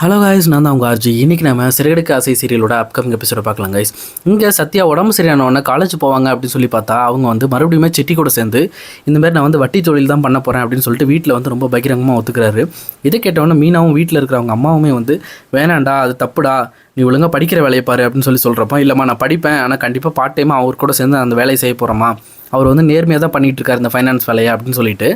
Hello guys நான் தான் உங்கள் ஆர்ஜி இன்றைக்கி நம்ம சிறுகடுக்கு ஆசை சீரியலோட அப்கமிங் எபிசோட பார்க்கலாம் guys. இங்கே சத்யா உடம்பு சரியான உடனே காலேஜ் போவாங்க அப்படின்னு சொல்லி பார்த்தா அவங்க வந்து மறுபடியுமே செட்டி கூட சேர்ந்து இந்த மாதிரி நான் வந்து வட்டி தொழில் தான் பண்ண போகிறேன் அப்படின்னு சொல்லிட்டு வீட்டில் வந்து ரொம்ப பகிரங்கமாக ஒத்துக்கிறாரு. இதை கேட்டவொன்னே மீனாவும் வீட்டில் இருக்கிறவங்க அம்மாவுமே வந்து வேணாண்டா அது தப்புடா. நீ ஒழுங்காக படிக்கிற வேலையை பாரு அப்படின்னு சொல்லி சொல்கிறப்போ இல்லைம்மா நான் படிப்பேன். ஆனால் கண்டிப்பாக பார்ட் டைமாக அவர் கூட சேர்ந்து அந்த வேலையை செய்ய போகிறோமா அவர் வந்து நேர்மையாக தான் பண்ணிட்டு இருக்காரு இந்த ஃபைனான்ஸ் வேலையை அப்படின்னு சொல்லிட்டு.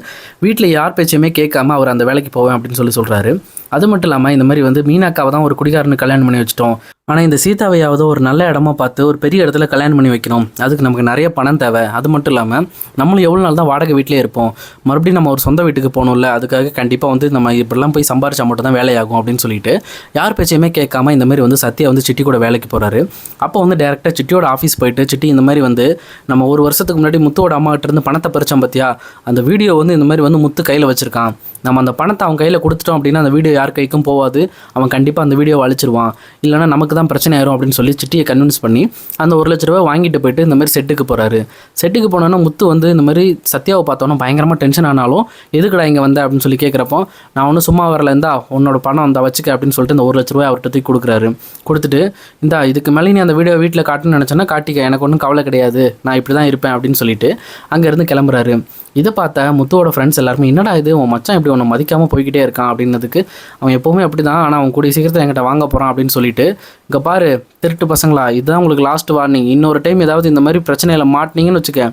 வீட்டில் யார் பேச்சையுமே கேட்காம அவர் அந்த வேலைக்கு போவேன் அப்படின்னு சொல்லி சொல்கிறாரு அது மட்டும் இல்லாமல் இந்த மாதிரி வந்து மீனாக்காவை தான் ஒரு குடிகாரனு கல்யாணம் பண்ணி வச்சிட்டோம். ஆனால் இந்த சீதாவையாவது ஒரு நல்ல இடமா பார்த்து ஒரு பெரிய இடத்துல கல்யாணம் பண்ணி வைக்கணும். அதுக்கு நமக்கு நிறைய பணம் தேவை. அது மட்டும் இல்லாமல் நம்மளும் எவ்வளோ நாள் தான் வாடகை வீட்டிலே இருப்போம். மறுபடியும் நம்ம ஒரு சொந்த வீட்டுக்கு போகணும்ல அதுக்காக கண்டிப்பாக வந்து நம்ம இப்படிலாம் போய் சம்பாரிச்சா மட்டும் தான் வேலையாகும் அப்படின்னு சொல்லிட்டு யார் பேச்சையுமே கேட்காம இந்த மாதிரி வந்து சத்யா வந்து சிட்டி கூட வேலைக்கு போகிறாரு அப்போ வந்து டேரெக்டாக சிட்டியோட ஆஃபீஸ் போயிட்டு சிட்டி இந்த மாதிரி வந்து நம்ம ஒரு வருஷத்துக்கு முன்னாடி முத்துவோட அம்மாகிட்ட இருந்து பணத்தை பறிச்சோம் பார்த்தியா அந்த வீடியோ வந்து இந்த மாதிரி வந்து முத்து கையில் வச்சிருக்கான். நம்ம அந்த பணத்தை அவன் கையில் கொடுத்துட்டோம் அப்படின்னா அந்த வீடியோ யார் கைக்கும் போகாது அவன் கண்டிப்பாக அந்த வீடியோவை அழிச்சிருவான். இல்லைனா நமக்கு தான் பிரச்சனை ஆயிரும் அப்படின்னு சொல்லி சிட்டியை கன்வின்ஸ் பண்ணி அந்த ஒரு லட்ச ரூபாய் வாங்கிட்டு போயிட்டு இந்த மாதிரி செட்டுக்கு போகிறாரு செட்டுக்கு போனோன்னா முத்து வந்து இந்த மாதிரி சத்யாவை பார்த்தோன்னா பயங்கரமாக டென்ஷன் ஆனாலும் எதுக்குடா இங்கே வந்த? அப்படின்னு சொல்லி கேட்குறப்போ நான் ஒன்றும் சும்மா வரல இந்தா உன்னோட பணம் அந்த வச்சுக்க அப்படின்னு சொல்லிட்டு இந்த ஒரு லட்ச ரூபாய் அவர்கிட்ட தூக்கி கொடுக்குறாரு. கொடுத்துட்டு இந்தா இதுக்கு மேலே நீ அந்த வீடியோ வீட்டில் காட்டணும்னு நினச்சேன்னா காட்டிக்க எனக்கு ஒன்றும் கவலை கிடையாது. நான் இப்படி தான் இருப்பேன் அப்படின்னு சொல்லிட்டு அங்கேருந்து கிளம்புறாரு. இதை பார்த்த முத்துவோட ஃப்ரெண்ட்ஸ் எல்லாருமே என்னடா இது? உன் மச்சான் இப்படி உன்னை மதிக்காமல் போய்கிட்டே இருக்கான். அப்படின்னதுக்கு அவன் எப்போவுமே அப்படி தான் ஆனால் அவன் கூடிய சீக்கிரத்தில் என்கிட்ட வாங்க போகிறான் அப்படின்னு சொல்லிட்டு இங்கே பாரு திருட்டு பசங்களா இதுதான் உங்களுக்கு லாஸ்ட் வார்னிங் இன்னொரு டைம் ஏதாவது இந்த மாதிரி பிரச்சனையில் மாட்டினீங்கன்னு வச்சுக்க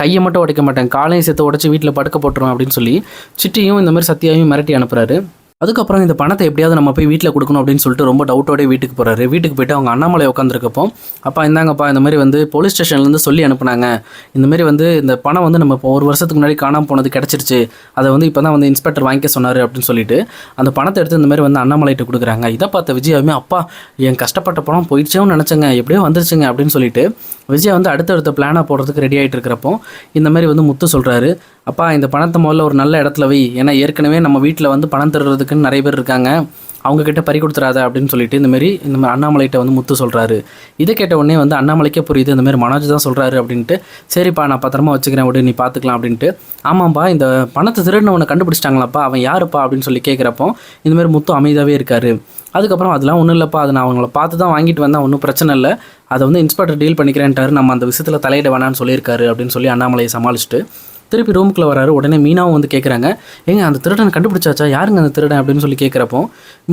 கையை மட்டும் உடைக்க மாட்டேன். காலையும் சேர்த்து உடச்சி வீட்டில் படுக்க போட்டுருவேன் அப்படின்னு சொல்லி சிட்டியும் இந்த மாதிரி சத்தியாவையும் மிரட்டி அனுப்புகிறாரு அதுக்கப்புறம் இந்த பணத்தை எப்படியாவது நம்ம போய் வீட்டில் கொடுக்கணும் அப்படின்னு சொல்லிட்டு ரொம்ப டவுட்டோடய வீட்டுக்கு போகிறாரு வீட்டுக்கு போயிட்டு அவங்க அண்ணாமலை உட்காந்துருக்கப்போ அப்பா இந்தாங்கப்பா இந்த மாதிரி வந்து போலீஸ் ஸ்டேஷன்லேருந்து சொல்லி அனுப்புனாங்க. இந்த மாதிரி வந்து இந்த பணம் வந்து நம்ம இப்போ ஒரு வருஷத்துக்கு முன்னாடி காணாமல் போனது கிடச்சிருச்சு. அதை வந்து இப்போ தான் வந்து இன்ஸ்பெக்டர் வாங்கிக்க சொன்னார் அப்படின்னு சொல்லிட்டு அந்த பணத்தை எடுத்து இந்த மாதிரி வந்து அண்ணாமலைகிட்ட கொடுக்குறாங்க. இதை பார்த்த விஜயாவுமே அப்பா என் கஷ்டப்பட்ட பணம் போயிடுச்சேன்னு நினச்சேங்க. எப்படியோ வந்துருச்சுங்க அப்படின்னு சொல்லிட்டு விஜய் வந்து அடுத்தடுத்த பிளானாக போடுறதுக்கு ரெடி ஆகிட்டு இருக்கிறப்போ இந்த மாதிரி வந்து முத்து சொல்கிறாரு அப்பா இந்த பணத்தை முதல்ல ஒரு நல்ல இடத்துல வை. ஏன்னா ஏற்கனவே நம்ம வீட்டில் வந்து பணம் தருறதுக்குன்னு நிறைய பேர் இருக்காங்க. அவங்கக்கிட்ட பறி கொடுத்துறாத அப்படின்னு சொல்லிட்டு இந்தமாரி இந்த மாதிரி அண்ணாமலைகிட்ட வந்து முத்து சொல்கிறாரு இதை கேட்ட உடனே வந்து அண்ணாமலைக்கே புரியுது இந்த மாதிரி மனோஜ் தான் சொல்கிறாரு அப்படின்ட்டு. சரிப்பா நான் பத்திரமா வச்சுக்கிறேன் விடு நீ பார்த்துக்கலாம் அப்படின்ட்டு. ஆமாம்ப்பா இந்த பணத்தை திருடினவனை கண்டுபிடிச்சிட்டாங்களாப்பா அவன் யாருப்பா அப்படின்னு சொல்லி கேட்குறப்போ இந்தமாரி முத்து அமைதியாகவே இருக்காரு. அதுக்கப்புறம் அதெல்லாம் ஒன்றும் இல்லைப்பா அது நான் அவங்கள பார்த்து தான் வாங்கிட்டு வந்தேன் ஒன்றும் பிரச்சனை இல்லை. அதை வந்து இன்ஸ்பெக்டர் டீல் பண்ணிக்கிறேன்ட்டாரு நம்ம அந்த விஷயத்தில் தலையிட வேணாம்னு சொல்லியிருக்காரு அப்படின்னு சொல்லி அண்ணாமலையை சமாளிச்சுட்டு. திருப்பி ரூமுக்குள்ளே வராரு. உடனே மீனாவும் வந்து கேட்குறாங்க ஏங்க அந்த திருடனை கண்டுபிடிச்சாச்சா? யாருங்க அந்த திருடன் அப்படின்னு சொல்லி கேட்குறப்போ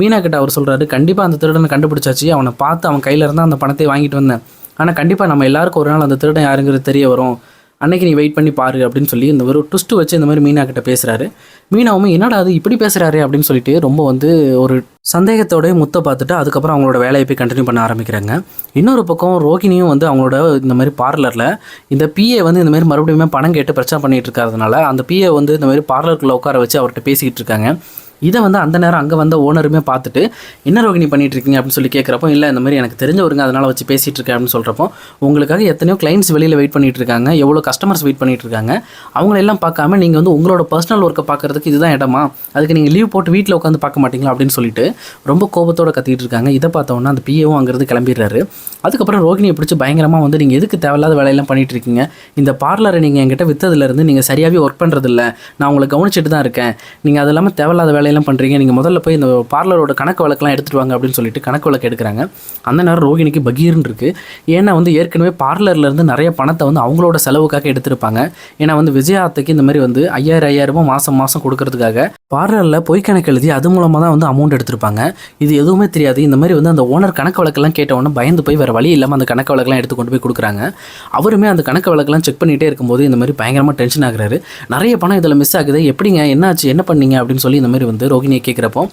மீனா கிட்ட அவர் சொல்கிறாரு கண்டிப்பாக அந்த திருடனை கண்டுபிடிச்சாச்சு. அவனை பார்த்து அவன் கையில் இருந்தால் அந்த பணத்தை வாங்கிட்டு வந்தேன். ஆனால் கண்டிப்பாக நம்ம எல்லாருக்கும் ஒரு நாள் அந்த திருடன் யாருங்கிறது தெரிய வரும். அன்னைக்கு நீ வெயிட் பண்ணி பாரு அப்படின்னு சொல்லி இந்த ஒரு ட்விஸ்ட்டு வச்சு இந்த மாதிரி மீனா கிட்ட பேசுகிறாரு மீனாவும் என்னடா அது இப்படி பேசுகிறாரு அப்படின்னு சொல்லிட்டு ரொம்ப வந்து ஒரு சந்தேகத்தோடய முத்தை பார்த்துட்டு அதுக்கப்புறம் அவங்களோட வேலையை போய் கண்டினியூ பண்ண ஆரம்பிக்கிறாங்க. இன்னொரு பக்கம் ரோகிணியும் வந்து அவங்களோட இந்த மாதிரி பார்லரில் இந்த பிஏ வந்து இந்த மாதிரி மறுபடியுமே பணம் கேட்டு பிரச்சனை பண்ணிகிட்டு இருக்கிறதுனால அந்த பிஏ வந்து இந்த மாதிரி பார்லருக்குள்ளே உட்கார வச்சு அவர்கிட்ட பேசிக்கிட்டு இருக்காங்க. இதை வந்து அந்த நேரம் அங்கே வந்த ஓனருமே பார்த்துட்டு என்ன ரோகிணி பண்ணிட்டு இருக்கீங்க அப்படின்னு சொல்லி கேட்குறப்போ இல்லை இந்த மாதிரி எனக்கு தெரிஞ்சவருங்க அதனால் வச்சு பேசிகிட்டு இருக்கேன் அப்படின்னு சொல்கிறப்போ உங்களுக்காக எத்தனையோ கிளைண்ட்ஸ் வெளியில் வெயிட் பண்ணிட்டு இருக்காங்க எவ்வளோ கஸ்டமர்ஸ் வெயிட் பண்ணிட்டு இருக்காங்க அவங்களெல்லாம் பார்க்காம நீங்கள் வந்து உங்களோட பர்சனல் ஒர்க்கை பார்க்கறதுக்கு இதுதான் இடமா? அதுக்கு நீங்கள் லீவ் போட்டு வீட்டில் உட்காந்து பார்க்க மாட்டீங்களா? அப்படின்னு சொல்லிட்டு ரொம்ப கோபத்தோட கத்திட்டு இருக்காங்க இதை பார்த்தோன்னா அந்த பிஏவும் அங்கேருந்து கிளம்பிடுறாரு. அதுக்கப்புறம் ரோகிணியை பிடிச்சி பயங்கரமாக வந்து நீங்கள் எதுக்கு தேவையில்லாத வேலையெல்லாம் பண்ணிட்டு இருக்கீங்க இந்த பார்லரை நீங்கள் என்கிட்ட விற்றதுலேருந்து நீங்கள் சரியாகவே ஒர்க் பண்ணுறதில்ல நான் உங்களை கவனிச்சிட்டு தான் இருக்கேன். நீங்கள் அது இல்லாமல் தேவையில்லாத வேலையெல்லாம் பண்ணுறீங்க நீங்கள் முதல்ல போய் இந்த பார்லரோட கணக்கு வழக்கெல்லாம் எடுத்துகிட்டு வாங்க அப்படின்னு சொல்லிட்டு கணக்கு வழக்கு எடுக்கிறாங்க. அந்த நேரம் ரோகிணிக்கு பகீர்னு இருக்குது ஏன்னா வந்து ஏற்கனவே பார்லர்லேருந்து நிறைய பணத்தை வந்து அவங்களோட செலவுக்காக எடுத்திருப்பாங்க. ஏன்னா வந்து விஜயாத்துக்கு இந்த மாதிரி வந்து ஐயாயிரம் ஐயாயிரமா மாதம் மாதம் கொடுக்கறதுக்காக பார்லரில் பொய் கணக்கு எழுதி அது மூலமாக தான் வந்து அமௌண்ட் எடுத்திருப்பாங்க. இது எதுவுமே தெரியாது. இந்த மாதிரி வந்து அந்த ஓனர் கணக்கு வழக்கெல்லாம் கேட்டவொன்னே பயந்து போய் வேறு வழி இல்லாமல் அந்த கணக்கு வழக்கெல்லாம் எடுத்து கொண்டு போய் கொடுக்குறாங்க. அவருமே அந்த கணக்கு வழக்கெல்லாம் செக் பண்ணிகிட்டே இருக்கும்போது இந்த மாதிரி பயங்கரமாக டென்ஷன் ஆகுறாரு. நிறைய பணம் இதில் மிஸ் ஆகுது. எப்படிங்க? என்னாச்சு? என்ன பண்ணீங்க? அப்படின்னு சொல்லி இந்த மாதிரி வந்து ரோகிணியை கேட்குறப்போ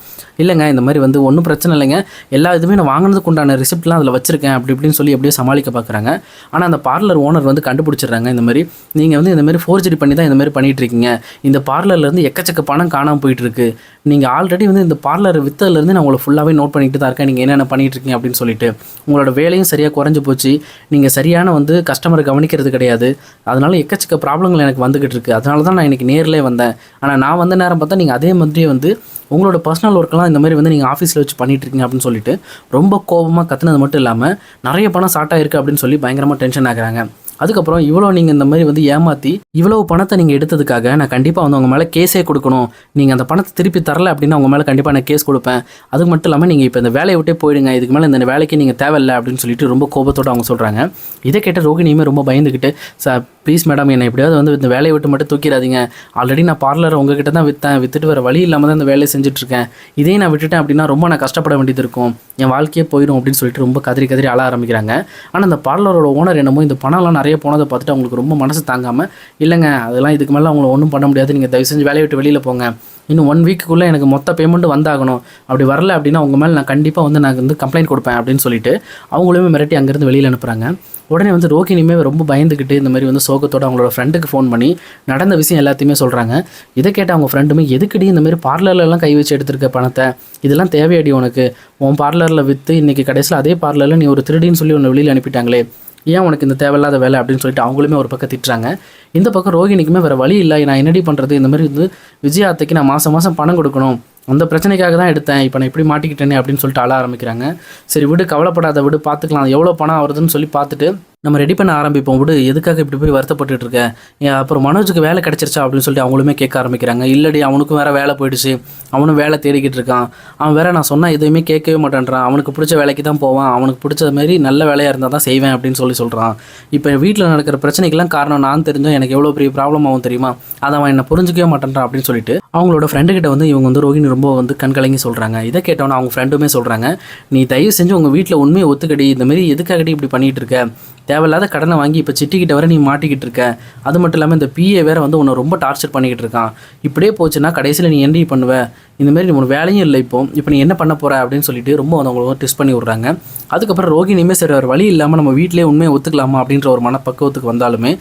இல்லைங்க இந்த மாதிரி வந்து ஒன்றும் பிரச்சனை இல்லைங்க. எல்லா இதுவுமே நான் வாங்கினதுக்கு உண்டான ரிசிப்ட்லாம் அதில் வச்சிருக்கேன் அப்படி இப்படின்னு சொல்லி எப்படியோ சமாளிக்க பார்க்குறாங்க ஆனால் அந்த பார்லர் ஓனர் வந்து கண்டுபிடிச்சிடுறாங்க இந்த மாதிரி. நீங்கள் வந்து இந்த மாதிரி ஃபோர்ஜரி பண்ணி தான் இந்த மாதிரி பண்ணிகிட்ருக்கீங்க இருக்கீங்க. இந்த பார்லர்லேருந்து எக்கச்சக்க பணம் காணாமல் போயிட்டுருக்கு நீங்கள் ஆல்ரெடி வந்து இந்த பார்லர் வித்ததுலேருந்து நான் உங்களை ஃபுல்லாகவே நோட் பண்ணிட்டு தான் இருக்கேன். நீங்கள் என்னென்ன பண்ணிகிட்ருக்கீங்க இருக்கீங்க? அப்படின்னு சொல்லிட்டு உங்களோட வேலையும் சரியாக குறைஞ்சு போச்சு. நீங்கள் சரியான வந்து கஸ்டமரை கவனிக்கிறது கிடையாது. அதனால எக்கச்சக்க ப்ராப்ளங்கள் எனக்கு வந்துக்கிட்டு இருக்குது அதனால தான் நான் இன்னைக்கு நேர்லேயே வந்தேன். ஆனால் நான் வந்த நேரம் பார்த்தா நீங்கள் அதே மாதிரியே வந்து உங்களோட பர்சனல் ஒர்க்கெலாம் இந்த மாதிரி வந்து நீங்கள் ஆஃபீஸில் வச்சு பண்ணிட்டு இருக்கீங்க அப்படின்னு சொல்லிட்டு ரொம்ப கோபமாக கத்துனது மட்டும் இல்லாமல் நிறைய பணம் ஸ்டார்ட் ஆகிருக்கு அப்படின்னு சொல்லி பயங்கரமாக டென்ஷன் ஆகுறாங்க. அதுக்கப்புறம் இவ்வளோ நீங்கள் இந்த மாதிரி வந்து ஏமாற்றி இவ்வளோ பணத்தை நீங்கள் எடுத்ததுக்காக நான் கண்டிப்பாக வந்து உங்கள் மேலே கேஸே கொடுக்கணும். நீங்கள் அந்த பணத்தை திருப்பி தரல அப்படின்னா உங்கள் மேலே கண்டிப்பாக நான் கேஸ் கொடுப்பேன். அது மட்டும் இல்லாமல் நீங்கள் இப்போ இந்த வேலையை விட்டே போயிடுங்க. இதுக்கு மேலே இந்த வேலைக்கு நீங்கள் தேவையில்லை அப்படின்னு சொல்லிட்டு ரொம்ப கோபத்தோடு அவங்க சொல்கிறாங்க இதை கேட்ட ரோகிணியுமே ரொம்ப பயந்துக்கிட்டு சார் ப்ளீஸ் மேடம் என்னை எப்படியாவது வந்து இந்த வேலையை விட்டு மட்டும் தூக்கிடாதீங்க. ஆல்ரெடி நான் பார்லர் உங்ககிட்ட தான் விற்றேன் விற்றுட்டு வர வழி இல்லாமல் தான் இந்த வேலையை செஞ்சுட்ருக்கேன் இதையும் நான் விட்டுட்டேன் அப்படின்னா ரொம்ப நான் கஷ்டப்பட வேண்டியது இருக்கும். என் வாழ்க்கையே போயிடும் அப்படின்னு சொல்லிட்டு ரொம்ப கதறி கதறி அழ ஆரம்பிக்கிறாங்க. ஆனால் அந்த பார்லரோட ஓனர் என்னமோ இந்த பணம்லாம் நிறைய போனதை பார்த்துட்டு அவங்களுக்கு ரொம்ப மனசு தாங்காமல் இல்லைங்க அதெல்லாம் இதுக்கு மேலே அவங்கள ஒன்றும் பண்ண முடியாது. நீங்கள் தயவு செஞ்சு வேலையை விட்டு வெளியில் போங்க. இன்னும் ஒன் வீக்குள்ளே எனக்கு மொத்த பேமெண்ட்டு வந்தாகணும். அப்படி வரல அப்படின்னா உங்கள் மேலே நான் கண்டிப்பாக வந்து நான் வந்து கம்ப்ளைண்ட் கொடுப்பேன் அப்படின்னு சொல்லிட்டு அவங்களுமே மிரட்டி அங்கேருந்து வெளியில் அனுப்புகிறாங்க உடனே வந்து ரோகிணியுமே ரொம்ப பயந்துக்கிட்டு இந்த மாதிரி வந்து சோகத்தோட அவங்களோட ஃப்ரெண்டுக்கு ஃபோன் பண்ணி நடந்த விஷயம் எல்லாத்தையுமே சொல்கிறாங்க இதை கேட்ட அவங்க ஃப்ரெண்டுமே எதுக்குடி இந்த மாதிரி பார்லர்லலாம் கை வச்சு எடுத்திருக்க பணத்தை? இதெல்லாம் தேவையடி உனக்கு. உன் பார்லரில் விற்று இன்றைக்கி கடைசியில் அதே பார்லரில் நீ ஒரு திருடின்னு சொல்லி உன்னை வெளியில் அனுப்பிட்டாங்களே. ஏன் உனக்கு இந்த தேவையில்லாத வேலை? அப்படின்னு சொல்லிட்டு அவங்களுமே ஒரு பக்கம் திட்டுறாங்க. இந்த பக்கம் ரோகிணிக்குமே வேறு வழி இல்லை. நான் என்னடி பண்ணுறது இந்த மாதிரி வந்து விஜயாத்தைக்கு நான் மாதம் மாதம் பணம் கொடுக்கணும். அந்த பிரச்சனைக்காக தான் எடுத்தேன். இப்போ நான் இப்படி மாட்டிக்கிட்டேனே அப்படின்னு சொல்லிட்டு அழ ஆரம்பிக்கிறாங்க. சரி விடு கவலைப்படாத விடு பார்த்துக்கலாம் எவ்வளோ பணம் வருதுன்னு சொல்லி பார்த்துட்டு நம்ம ரெடி பண்ண ஆரம்பிப்போம். விடு எதுக்காக இப்படி போய் வருத்தப்பட்டுட்டு இருக்க? அப்புறம் மனோஜுக்கு வேலை கிடைச்சிருச்சா? அப்படின்னு சொல்லிட்டு அவங்களுமே கேட்க ஆரம்பிக்கிறாங்க. இல்லடி அவனுக்கும் வேற வேலை போயிடுச்சு. அவனும் வேலை தேடிக்கிட்டு இருக்கான். அவன் வேற நான் சொன்னால் எதுவுமே கேட்கவே மாட்டேன்றான். அவனுக்கு பிடிச்ச வேலைக்கு தான் போவான். அவனுக்கு பிடிச்ச மாதிரி நல்ல வேலையாக இருந்தால் தான் செய்வேன் அப்படின்னு சொல்லி சொல்கிறான் இப்போ வீட்டில் நடக்கிற பிரச்சனைக்கெல்லாம் காரணம் நான் தெரிஞ்சோம் எனக்கு எவ்வளோ பெரிய ப்ராப்ளம் ஆகும் தெரியுமா? அதை அவன் என்ன புரிஞ்சிக்கவே மாட்டேன்றான் அப்படின்னு சொல்லிட்டு அவங்களோட ஃப்ரெண்டு கிட்ட வந்து இவங்க வந்து ரோஹிணி ரொம்ப வந்து கண்கலங்கி சொல்கிறாங்க இதை கேட்டவொன்னே அவங்க ஃப்ரெண்டுமே சொல்கிறாங்க நீ தயவு செஞ்சு உங்கள் வீட்டில் உண்மையை ஒத்துக்கடி. இந்த மாதிரி எதுக்காகடி இப்படி பண்ணிகிட்டு இருக்க? தேவையில்லாத கடனை வாங்கி இப்போ சிட்டிக்கிட்ட வர நீ மாட்டிக்கிட்டு இருக்க. அது மட்டும் இல்லாமல் இந்த பிஏ வேறு வந்து உன்னை ரொம்ப டார்ச்சர் பண்ணிக்கிட்டு இருக்கான். இப்படியே போச்சுன்னா கடைசியில் நீ என்ன பண்ணுவ. இந்தமாரி உனக்கு வேலையும் இல்லை இப்போ. இப்போ நீ என்ன பண்ண போகிற அப்படின்னு சொல்லிட்டு ரொம்ப வந்து அவங்களுக்கு டெஸ்ட் பண்ணி விட்றாங்க. அதுக்கப்புறம் ரோகிணியுமே சரி வேறு வழி இல்லாமல் நம்ம வீட்டிலே உண்மையை ஒத்துக்கலாமா அப்படின்ற ஒரு மனப்பக்குவத்துக்கு வந்தாலுமே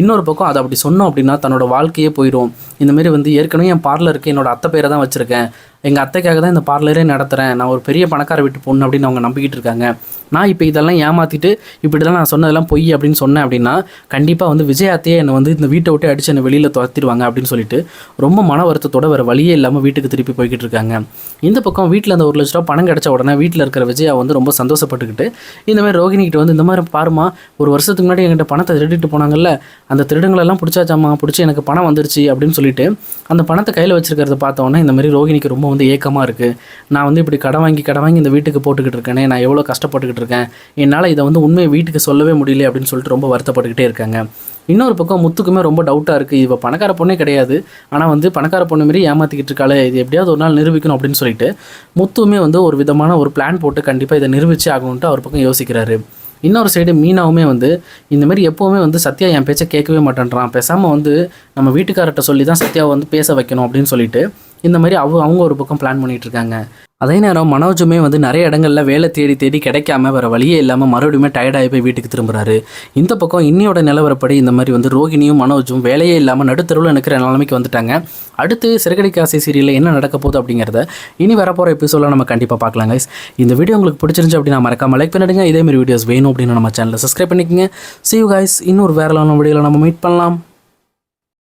இன்னொரு பக்கம் அதை அப்படி சொன்னோம் அப்படின்னா தன்னோட வாழ்க்கையே போயிடும். இந்த மாதிரி வந்து ஏற்கனவே என் பார்லருக்கு என்னோட அத்தை பேரை தான் வச்சுருக்கேன். எங்கள் அத்தைக்காக தான் இந்த பார்லரே நடத்துகிறேன் நான் ஒரு பெரிய பணக்கார வீட்டு பொண்ணு அப்படின்னு அவங்க நம்பிக்கிட்டு இருக்காங்க. நான் இப்போ இதெல்லாம் ஏமாற்றிட்டு இப்படி தான் நான் சொன்னதெல்லாம் பொய் அப்படின்னு சொன்னேன் அப்படின்னா கண்டிப்பாக வந்து விஜயாத்தையே என்னை வந்து இந்த வீட்டை விட்டு அடித்து என்னை வெளியில் துரத்திடுவாங்க அப்படின்னு சொல்லிட்டு ரொம்ப மன வருத்தத்தோட வேறு வழியே இல்லாமல் வீட்டுக்கு திருப்பி போய்கிட்டு இருக்காங்க. இந்த பக்கம் வீட்டில் அந்த ஒரு லட்ச ரூபா பணம் கிடச்ச உடனே வீட்டில் இருக்கிற விஜயா வந்து ரொம்ப சந்தோஷப்பட்டுக்கிட்டு இந்த மாதிரி ரோகிணிக்கிட்ட வந்து இந்த மாதிரி பாருமா ஒரு வருஷத்துக்கு முன்னாடி என்கிட்ட பணத்தை திருடிட்டு போனாங்கல்ல அந்த திருடங்களெல்லாம் பிடிச்சாச்சாமா பிடிச்சி எனக்கு பணம் வந்துருச்சு அப்படின்னு சொல்லிட்டு அந்த பணத்தை கையில் வச்சிருக்கிறத பார்த்தோன்னே இந்த மாதிரி ரோகிணிக்கு ரொம்ப வந்து ஏக்கமாக இருக்குது நான் வந்து இப்படி கடன் வாங்கி கடன் வாங்கி இந்த வீட்டுக்கு போட்டுக்கிட்டு இருக்கேனே நான் எவ்வளோ கஷ்டப்பட்டுக்கிட்டு இருக்கேன் என்னால் இதை வந்து உண்மையை வீட்டுக்கு சொல்லவே முடியல அப்படின்னு சொல்லிட்டு ரொம்ப வருத்தப்பட்டுக்கிட்டே இருக்காங்க. இன்னொரு பக்கம் முத்துக்குமே ரொம்ப டவுட்டாக இருக்குது இவள் பணக்கார பொண்ணே கிடையாது. ஆனால் வந்து பணக்கார பொண்ணு மாரி ஏமாற்றிக்கிட்டு இருக்காளே. இது எப்படியாவது ஒரு நாள் நிரூபிக்கணும் அப்படின்னு சொல்லிட்டு முத்துவுமே வந்து ஒரு விதமான ஒரு பிளான் போட்டு கண்டிப்பாக இதை நிரூபிச்சே ஆகணுன்ட்டு அவர் பக்கம் யோசிக்கிறாரு. இன்னொரு சைடு மீனாவுமே வந்து இந்த மாதிரி எப்போவுமே வந்து சத்யா என் பேச்சை கேட்கவே மாட்டேன்றான். பேசாமல் வந்து நம்ம வீட்டுக்காரர்கிட்ட சொல்லி தான் சத்யாவை வந்து பேச வைக்கணும் அப்படின்னு சொல்லிட்டு இந்த மாதிரி அவ அவங்க ஒரு பக்கம் பிளான் பண்ணிகிட்டு இருக்காங்க. அதே நேரம் மனோஜுமே வந்து நிறைய இடங்களில் வேலை தேடி தேடி கிடைக்காம வேறு வழியே இல்லாமல் மறுபடியுமே டயர்டாகி போய் வீட்டுக்கு திரும்புகிறாரு இந்த பக்கம் இன்னியோட நிலவரப்படி இந்த மாதிரி வந்து ரோகிணியும் மனோஜும் வேலையே இல்லாமல் நடுத்தருவில் நிற்கிற நிலைமைக்கு வந்துட்டாங்க. அடுத்து சிறுகடிக்க ஆசை சீரியலில் என்ன நடக்க போகுது அப்படிங்கிறத இனி வரப்போகிற எபிசோடில் நம்ம கண்டிப்பாக பார்க்கலாம் கைஸ் இந்த வீடியோ உங்களுக்கு பிடிச்சிருந்துச்சு அப்படின்னா மறக்காம லைக் பண்ணிடுங்க. இதேமாரி வீடியோஸ் வேணும் அப்படின்னு நம்ம சேனலில் சப்ஸ்கிரைப் பண்ணிக்கோங்க. சி யூ கைஸ் இன்னொரு வேற வீடியோவில் நம்ம மீட் பண்ணலாம்.